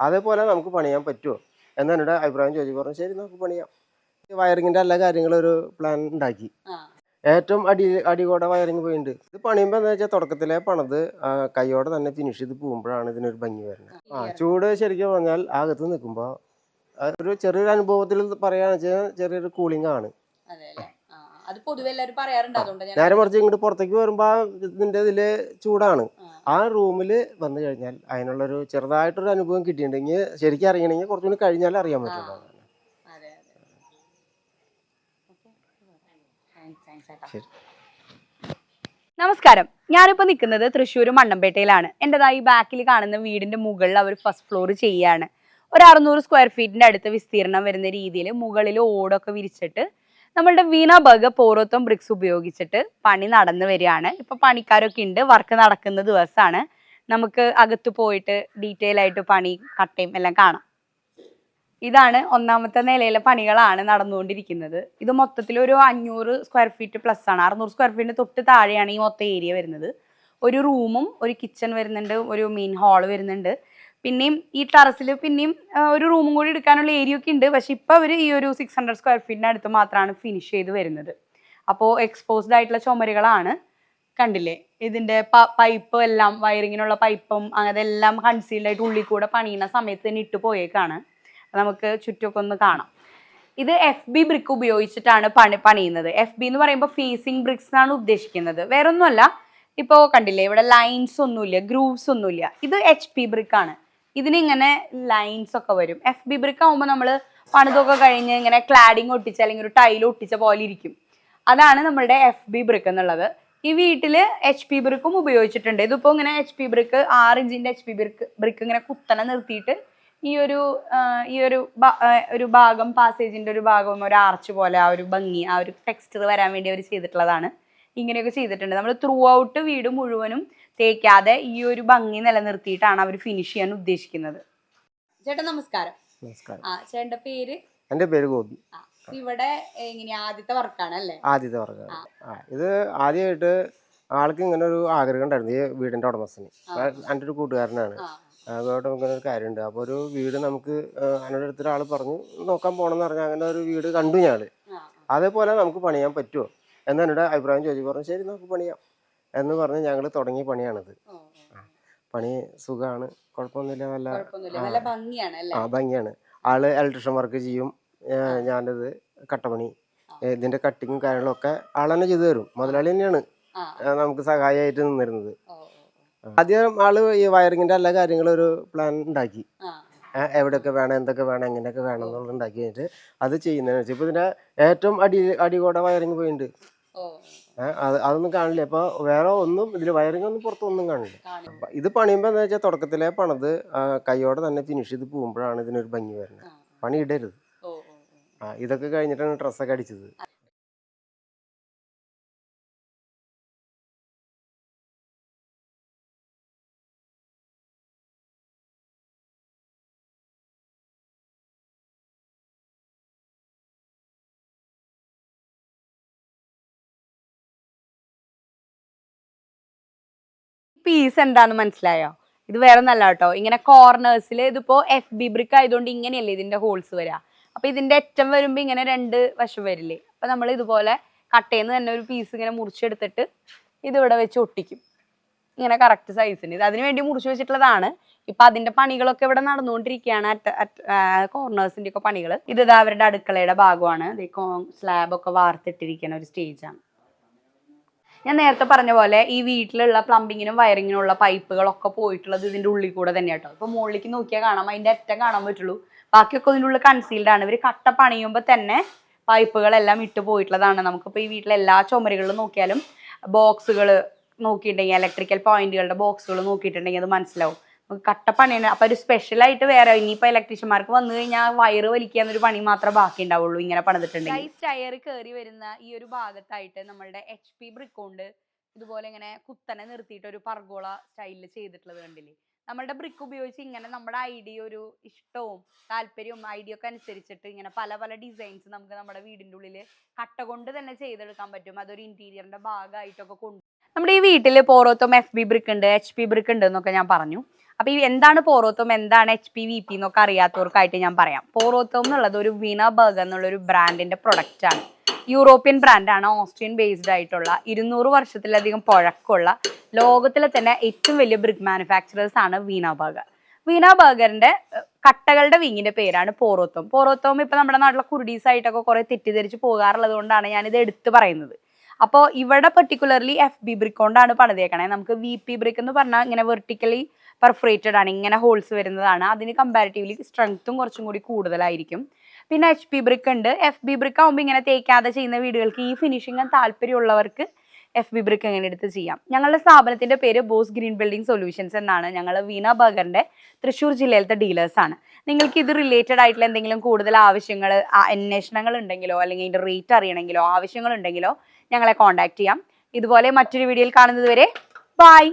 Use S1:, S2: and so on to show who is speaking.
S1: അതേപോലെ നമുക്ക് പണിയാൻ പറ്റുമോ? എന്നാണ് എന്നോട് അഭിപ്രായം ചോദിച്ചു പറഞ്ഞു ശരി നമുക്ക് പണിയാം. വയറിങ്ങിന്റെ എല്ലാ കാര്യങ്ങളും ഒരു പ്ലാൻ ഉണ്ടാക്കി. ഏറ്റവും അടി അടികൂടെ വയറിങ് പോയിട്ടുണ്ട് ഇത് പണിയുമ്പോൾ എന്താ വെച്ചാൽ തുടക്കത്തിലെ പണത് കൈയോടെ തന്നെ ഫിനിഷ് ചെയ്ത് പോകുമ്പോഴാണ് ഇതിനൊരു ഭംഗി വരുന്നത്. ആ ചൂട് ശരിക്കും പറഞ്ഞാൽ അകത്ത് നിൽക്കുമ്പോൾ ഒരു ചെറിയൊരു അനുഭവത്തിൽ പറയുകയാണെന്ന് വെച്ചാൽ ചെറിയൊരു കൂളിംഗ് ആണ്.
S2: അതെ പൊതുവെ എല്ലാവരും പറയാറുണ്ട്. അതുകൊണ്ട് ഞാൻ
S1: നേരെ മറിച്ച് ഇങ്ങോട്ട് പുറത്തേക്ക് വരുമ്പോ ഇതിന്റെ ഇതിൽ ചൂടാണ്.
S2: ആ.
S1: റൂമിൽ റൂമിൽ വന്നു കഴിഞ്ഞാൽ അതിനുള്ളൊരു ചെറുതായിട്ടൊരു അനുഭവം കിട്ടിയിട്ടുണ്ടെങ്കിൽ ശരിക്കും അറിയണമെങ്കിൽ കുറച്ചുകൂടി കഴിഞ്ഞാൽ അറിയാൻ പറ്റുള്ളൂ.
S2: അതെ അതെ. താങ്ക്സ് താങ്ക്സ് ഏട്ടാ
S1: ശരി.
S3: നമസ്കാരം. ഞാനിപ്പോൾ നിൽക്കുന്നത് തൃശ്ശൂർ മണ്ണമ്പേട്ടയിലാണ്. എന്റെതായി ബാക്കിൽ കാണുന്ന വീടിന്റെ മുകളിൽ അവർ ഫസ്റ്റ് ഫ്ലോർ ചെയ്യാണ്. ഒരു അറുന്നൂറ് സ്ക്വയർ ഫീറ്റിന്റെ അടുത്ത് വിസ്തീർണം വരുന്ന രീതിയിൽ മുകളിൽ ഓടൊക്കെ വിരിച്ചിട്ട് നമ്മളുടെ വീണ ബർഗ് പോറോത്തം ബ്രിക്സ് ഉപയോഗിച്ചിട്ട് പണി നടന്നു വരികയാണ്. ഇപ്പൊ പണിക്കാരൊക്കെ ഉണ്ട്. വർക്ക് നടക്കുന്ന ദിവസമാണ് നമുക്ക് അകത്ത് പോയിട്ട് ഡീറ്റെയിൽ ആയിട്ട് പണി കട്ടയും എല്ലാം കാണാം. ഇതാണ് ഒന്നാമത്തെ നിലയിലെ പണികളാണ് നടന്നുകൊണ്ടിരിക്കുന്നത്. ഇത് മൊത്തത്തിൽ ഒരു അഞ്ഞൂറ് സ്ക്വയർ ഫീറ്റ് പ്ലസ് ആണ്. അറുന്നൂറ് സ്ക്വയർ ഫീറ്റിന് തൊട്ട് താഴെയാണ് ഈ മൊത്തം ഏരിയ വരുന്നത്. ഒരു റൂമും ഒരു കിച്ചൺ വരുന്നുണ്ട് ഒരു മെയിൻ ഹാൾ വരുന്നുണ്ട്. പിന്നെയും ഈ ടെറസിൽ പിന്നെയും ഒരു റൂമും കൂടി എടുക്കാനുള്ള ഏരിയ ഒക്കെ ഉണ്ട്. പക്ഷെ ഇപ്പൊ അവർ ഈ ഒരു സിക്സ് ഹൺഡ്രഡ് സ്ക്വയർ ഫീറ്റിന് അടുത്ത് മാത്രമാണ് ഫിനിഷ് ചെയ്ത് വരുന്നത്. അപ്പോൾ എക്സ്പോസ്ഡ് ആയിട്ടുള്ള ചുമരുകളാണ് കണ്ടില്ലേ? ഇതിന്റെ പൈപ്പ് എല്ലാം വയറിങ്ങിനുള്ള പൈപ്പും അതെല്ലാം കൺസീൽഡ് ആയിട്ട് ഉള്ളിൽ കൂടെ പണിയുന്ന സമയത്ത് തന്നെ ഇട്ട് പോയേക്കാണ്. നമുക്ക് ചുറ്റുമൊക്കെ ഒന്ന് കാണാം. ഇത് എഫ് ബി ബ്രിക്ക് ഉപയോഗിച്ചിട്ടാണ് പണി പണിയുന്നത്. എഫ് ബി എന്ന് പറയുമ്പോൾ ഫേസിംഗ് ബ്രിക്സ് എന്നാണ് ഉദ്ദേശിക്കുന്നത്. വേറെ ഒന്നുമല്ല ഇപ്പോൾ കണ്ടില്ലേ? ഇവിടെ ലൈൻസ് ഒന്നുമില്ല ഗ്രൂവ്സ് ഒന്നുമില്ല. ഇത് എച്ച് പി ബ്രിക്ക് ആണ്. ഇതിനിങ്ങനെ ലൈൻസ് ഒക്കെ വരും. എഫ് ബി ബ്രിക്ക് ആകുമ്പോൾ നമ്മൾ പണിതൊക്കെ കഴിഞ്ഞ് ഇങ്ങനെ ക്ലാഡിങ് ഒട്ടിച്ച അല്ലെങ്കിൽ ഒരു ടൈൽ ഒട്ടിച്ച പോലെ ഇരിക്കും. അതാണ് നമ്മളുടെ എഫ് ബി ബ്രിക്ക് എന്നുള്ളത്. ഈ വീട്ടിൽ എച്ച് പി ബ്രിക്കും ഉപയോഗിച്ചിട്ടുണ്ട്. ഇതിപ്പോൾ ഇങ്ങനെ എച്ച് പി ബ്രിക്ക് ആറ് ഇഞ്ചിന്റെ എച്ച് പി ബ്രിക്ക് ബ്രിക്ക് ഇങ്ങനെ കുത്തനെ നിർത്തിയിട്ട് ഈ ഒരു ഈ ഒരു ഒരു ഭാഗം പാസേജിന്റെ ഒരു ഭാഗം ഒരു ആർച്ച് പോലെ ആ ഒരു ഭംഗി ആ ഒരു ടെക്സ്ചർ വരാൻ വേണ്ടി അവർ ചെയ്തിട്ടുള്ളതാണ്. ഇങ്ങനെയൊക്കെ ചെയ്തിട്ടുണ്ട്. നമ്മൾ ത്രൂ ഔട്ട് വീട് മുഴുവനും തേക്കാതെ ഈ ഒരു ഭംഗി നിലനിർത്തിയിട്ടാണ് അവർ ഫിനിഷ് ചെയ്യാൻ ഉദ്ദേശിക്കുന്നത്.
S2: ചേട്ടാ നമസ്കാരം.
S1: നമസ്കാരം.
S2: ആ ചേട്ടന്റെ പേര്?
S1: എന്റെ പേര് ഗോപി.
S2: ആ ഇവിടെ എങ്ങനെയാ ആദ്യത്തെ വർക്കാണ് അല്ലേ?
S1: ആദ്യത്തെ വർഗം ആ. ഇത് ആദ്യമായിട്ട് ആൾക്ക് ഇങ്ങനെ ഒരു ആഗ്രഹം ഉണ്ടായിരുന്നു ഈ വീടിന്റെ ഉടമസ്ഥന്. എന്റെ ഒരു കൂട്ടുകാരനാണ്.
S2: ആ.
S1: അതോടെ ഇങ്ങനെ ഒരു കാര്യമുണ്ട്. അപ്പോൾ ഒരു വീട് നമുക്ക് എന്നോട് അടുത്തൊരു ആൾ പറഞ്ഞു നോക്കാൻ പോകണമെന്ന് പറഞ്ഞാൽ അങ്ങനെ ഒരു വീട് കണ്ടു ഞാൻ
S2: ആ
S1: അതേപോലെ നമുക്ക് പണിയാൻ പറ്റുമോ? എന്നോട് അഭിപ്രായം ചോദിച്ചു. പറഞ്ഞു ശരി നമുക്ക് പണിയാം. എന്ന് പറഞ്ഞ് ഞങ്ങൾ തുടങ്ങിയ പണിയാണിത്. പണി സുഖമാണ് കുഴപ്പമൊന്നുമില്ല. നല്ല ആ. ഭംഗിയാണ് ആൾ ഇലക്ട്രീഷ്യൻ വർക്ക് ചെയ്യും. ഞാനിത് കട്ടപ്പണി. ഇതിന്റെ കട്ടിങ്ങും കാര്യങ്ങളൊക്കെ ആൾ തന്നെ ചെയ്തു തരും. മുതലാളി തന്നെയാണ്. നമുക്ക് സഹായമായിട്ട് നിന്നിരുന്നത്. ആദ്യം ആൾ ഈ വയറിങ്ങിന്റെ എല്ലാ കാര്യങ്ങളും ഒരു പ്ലാൻ ഉണ്ടാക്കി. എവിടെയൊക്കെ വേണം എന്തൊക്കെ വേണം എങ്ങനെയൊക്കെ വേണം എന്നുള്ളത് ഉണ്ടാക്കി കഴിഞ്ഞിട്ട് അത് ചെയ്യുന്നതിന് വെച്ചാൽ ഇപ്പൊ ഇതിന്റെ ഏറ്റവും അടി അടികൂടെ വയറിങ് പോയിട്ടുണ്ട്. അതൊന്നും കാണില്ല. ഇപ്പൊ വേറെ ഒന്നും ഇതിൽ വയറിംഗ് ഒന്നും പുറത്തൊന്നും കാണില്ല. ഇത് പണിയുമ്പോ എന്താ വെച്ചാൽ തുടക്കത്തിലെ പണിത് കൈയോടെ തന്നെ ഫിനിഷ് ചെയ്ത് പോകുമ്പോഴാണ് ഇതിനൊരു ഭംഗി വരുന്നത്. പണി ഇടരുത് ഇതൊക്കെ കഴിഞ്ഞിട്ടാണ് ഡ്രസ്സൊക്കെ അടിച്ചത്.
S3: പീസ് എന്താന്ന് മനസ്സിലായോ? ഇത് വേറെ നല്ല കേട്ടോ. ഇങ്ങനെ കോർണേഴ്സിൽ ഇതിപ്പോ എഫ് ബി ബ്രിക്ക് ആയതുകൊണ്ട് ഇങ്ങനെയല്ലേ ഇതിന്റെ ഹോൾസ് വരിക അപ്പൊ ഇതിന്റെ അറ്റം വരുമ്പോ ഇങ്ങനെ രണ്ട് വശം വരില്ലേ? അപ്പൊ നമ്മൾ ഇതുപോലെ കട്ടയിൽ തന്നെ ഒരു പീസ് ഇങ്ങനെ മുറിച്ചെടുത്തിട്ട് ഇതിവിടെ വെച്ച് ഒട്ടിക്കും. ഇങ്ങനെ കറക്റ്റ് സൈസിന് ഇത് അതിന് വേണ്ടി മുറിച്ച് വെച്ചിട്ടുള്ളതാണ്. ഇപ്പൊ അതിന്റെ പണികളൊക്കെ ഇവിടെ നടന്നുകൊണ്ടിരിക്കുകയാണ്. കോർണേഴ്സിന്റെ ഒക്കെ പണികൾ ഇത് അവരുടെ അടുക്കളയുടെ ഭാഗമാണ്. സ്ലാബ് ഒക്കെ വാർത്തിട്ടിരിക്കുന്ന ഒരു സ്റ്റേജാണ് ഞാൻ നേരത്തെ പറഞ്ഞ പോലെ ഈ വീട്ടിലുള്ള പ്ലംബിങ്ങിനും വയറിങ്ങിനും ഉള്ള പൈപ്പുകളൊക്കെ പോയിട്ടുള്ളത് ഇതിന്റെ ഉള്ളിൽ കൂടെ തന്നെ കേട്ടോ ഇപ്പൊ മുകളിലേക്ക് നോക്കിയാൽ കാണാം അതിന്റെ അറ്റം കാണാൻ പറ്റുള്ളൂ. ബാക്കിയൊക്കെ ഇതിന്റെ ഉള്ളിൽ കൺസീൽഡ് ആണ്. ഇവർ കട്ട പണിയുമ്പോൾ തന്നെ പൈപ്പുകളെല്ലാം ഇട്ട് പോയിട്ടുള്ളതാണ്. നമുക്കിപ്പോൾ ഈ വീട്ടിലെ എല്ലാ ചുമരുകളിലും നോക്കിയാലും ബോക്സുകൾ നോക്കിയിട്ടുണ്ടെങ്കിൽ ഇലക്ട്രിക്കൽ പോയിന്റുകളുടെ ബോക്സുകൾ നോക്കിയിട്ടുണ്ടെങ്കിൽ അത് മനസ്സിലാവും. കട്ടപ്പണിയാണ് അപ്പൊ ഒരു സ്പെഷ്യലായിട്ട് വേറെ ഇനിയിപ്പോ ഇലക്ട്രീഷ്യന്മാർക്ക് വന്നു കഴിഞ്ഞാൽ വയറ് വലിക്കാൻ ഒരു പണി മാത്രമേ ബാക്കി ഉണ്ടാവുള്ളൂ ഇങ്ങനെ പണിതിട്ടുണ്ടെങ്കിൽ. ടയർ കയറി വരുന്ന ഈ ഒരു ഭാഗത്തായിട്ട് നമ്മളുടെ എച്ച് പി ബ്രിക്ക് കൊണ്ട് ഇതുപോലെ ഇങ്ങനെ കുത്തനെ നിർത്തിയിട്ട് ഒരു പർഗോള സ്റ്റൈലിൽ ചെയ്തിട്ടുള്ളത് കണ്ടില്ലേ? നമ്മളുടെ ബ്രിക്ക് ഉപയോഗിച്ച് ഇങ്ങനെ നമ്മുടെ ഐഡിയ ഒരു ഇഷ്ടവും താല്പര്യവും ഐഡിയ ഒക്കെ അനുസരിച്ചിട്ട് ഇങ്ങനെ പല പല ഡിസൈൻസ് നമുക്ക് നമ്മുടെ വീടിന്റെ ഉള്ളിൽ കട്ട കൊണ്ട് തന്നെ ചെയ്തെടുക്കാൻ പറ്റും. അതൊരു ഇന്റീരിയറിന്റെ ഭാഗമായിട്ടൊക്കെ കൊണ്ട് നമ്മുടെ ഈ വീട്ടിൽ പോറോത്തും എഫ് ബി ബ്രിക്ക് ഉണ്ട് എച്ച് പി ബ്രിക്ക് ഉണ്ട് എന്നൊക്കെ ഞാൻ പറഞ്ഞു. അപ്പൊ ഈ എന്താണ് പോറോത്തോം എന്താണ് എച്ച് പി വി പി എന്നൊക്കെ അറിയാത്തവർക്കായിട്ട് ഞാൻ പറയാം. പോറോത്തോം എന്നുള്ളത് ഒരു വീണ ബർഗ് എന്നുള്ള ഒരു ബ്രാൻഡിന്റെ പ്രൊഡക്റ്റ് ആണ്. യൂറോപ്യൻ ബ്രാൻഡാണ് ഓസ്ട്രിയൻ ബേസ്ഡ് ആയിട്ടുള്ള ഇരുന്നൂറ് വർഷത്തിലധികം പഴക്കമുള്ള ലോകത്തിലെ തന്നെ ഏറ്റവും വലിയ ബ്രിഗ് മാനുഫാക്ചറേഴ്സ് ആണ് വീണ ബർഗർ വീണ ബർഗറിന്റെ കട്ടകളുടെ വിങ്ങിന്റെ പേരാണ് പോറോത്തോം. പോറോത്തോം ഇപ്പൊ നമ്മുടെ നാട്ടിലെ കുരുടീസ് ആയിട്ടൊക്കെ കുറെ തെറ്റിദ്ധരിച്ച് പോകാറുള്ളത് കൊണ്ടാണ് ഞാനിത് എടുത്തു പറയുന്നത്. അപ്പോൾ ഇവിടെ പെർട്ടിക്കുലർലി എഫ് ബി ബ്രിക്ക് കൊണ്ടാണ് പണിതേക്കണേ. നമുക്ക് വി പി ബ്രിക്ക് എന്ന് പറഞ്ഞാൽ ഇങ്ങനെ വെർട്ടിക്കലി പെർഫറേറ്റഡ് ആണ്. ഇങ്ങനെ ഹോൾസ് വരുന്നതാണ്. അതിന് കമ്പാരിറ്റീവ്ലി സ്ട്രെങ്ത്തും കുറച്ചും കൂടി കൂടുതലായിരിക്കും. പിന്നെ എച്ച് പി ബ്രിക്ക് ഉണ്ട്. എഫ് ബി ബ്രിക്ക് ആകുമ്പോൾ ഇങ്ങനെ തേക്കാതെ ചെയ്യുന്ന വീടുകൾക്ക് ഈ ഫിനിഷിങ് താല്പര്യമുള്ളവർക്ക് എഫ് ബി ബ്രിക്ക് എങ്ങനെ എടുത്ത് ചെയ്യാം. ഞങ്ങളുടെ സ്ഥാപനത്തിന്റെ പേര് ബോസ് ഗ്രീൻ ബിൽഡിംഗ് സൊല്യൂഷൻസ് എന്നാണ്. ഞങ്ങൾ വീണ ബർഗറിന്റെ തൃശ്ശൂർ ജില്ലയിലത്തെ ഡീലേഴ്സ് ആണ്. നിങ്ങൾക്ക് ഇത് റിലേറ്റഡ് ആയിട്ടുള്ള എന്തെങ്കിലും കൂടുതൽ ആവശ്യങ്ങൾ അന്വേഷണങ്ങൾ ഉണ്ടെങ്കിലോ അല്ലെങ്കിൽ അതിന്റെ റേറ്റ് അറിയണമെങ്കിലോ ആവശ്യങ്ങൾ ഉണ്ടെങ്കിലോ ഞങ്ങളെ കോൺടാക്ട് ചെയ്യാം. ഇതുപോലെ മറ്റൊരു വീഡിയോയിൽ കാണുന്നത് വരെ ബൈ